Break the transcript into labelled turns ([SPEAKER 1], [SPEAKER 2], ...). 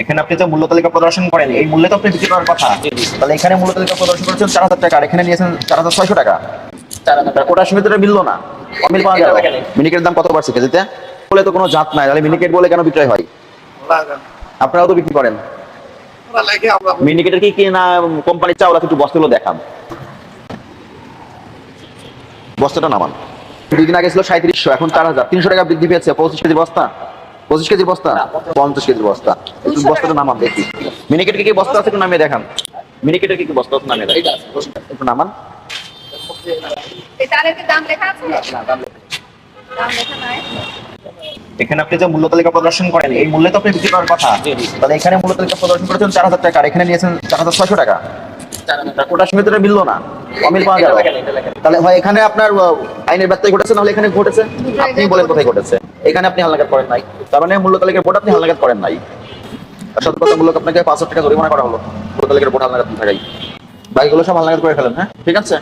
[SPEAKER 1] এখানে আপনি যে মূল্য তালিকা প্রদর্শন করেন এই মূল্যে তো আপনি বিক্রি করার কথা। তাহলে এখানে মূল্য তালিকা প্রদর্শন করেছেন চার হাজার টাকা আর এখানে নিয়েছেন চার হাজার ছয়শো টাকা। ওটার সঙ্গে তো মিললো না। অমিল পাওয়া গেল। মিনিকেটের দাম কত পারছে কেজিতে? বলে তো কোনো জাত নাই তাহলে মিনিকেট বলে কেন বিক্রয় হয়? আপনারাও তো বিক্রি করেন। মিনিকেটের কি কি না কোম্পানির চাউল আছে একটু বস্তাগুলো দেখান। বস্তাটা নামান। দুই দিন আগে ছিল সাঁত্রিশশো এখন চার হাজার। তিনশো টাকা বৃদ্ধি পেয়েছে পঁচিশ কেজি বস্তা। পঁচিশ কেজির বস্তা? পঞ্চাশ কেজির বস্তা। একটু বস্তাটা নামান দেখি। মিনিকেটের কি কি বস্তা আছে একটু নামিয়ে দেখান। মিনিকেটের কি কি বস্তা আছে নামিয়ে দেখান। একটু নামান।
[SPEAKER 2] এটা আরেকটা দাম লেখা আছে? দাম লেখা নাই।
[SPEAKER 1] এখানে আপনি যে মূল্য তালিকা প্রদর্শন করেন এই মূল্যে তো আপনি বিক্রি করার কথা। তাহলে এখানে মূল্য তালিকা প্রদর্শন করেছেন চার হাজার টাকা এখানে নিয়েছেন চার হাজার ছয়শো টাকা। ওটার সঙ্গে তো মিললো না। অমিল পাওয়া গেল তাহলে হয় এখানে আপনার আইনের ব্যত্যয় ঘটেছে? নাহলে এখানে ঘটেছে? আপনি বলেন কোথায় ঘটেছে। এখানে আপনি হালনাগাদ করেন নাই। তার মানে মূল্য তালিকার বোর্ড আপনি হালনাগাদ করেন নাই। সতর্কতামূলক আপনাকে পাঁচ হাজার টাকা জরিমানা করা হলো। মূল্য তালিকার বোর্ড হালনাগাদ থাকাই বাকিগুলো সব হালনাগাদ করে ফেলেন হ্যাঁ? ঠিক আছে?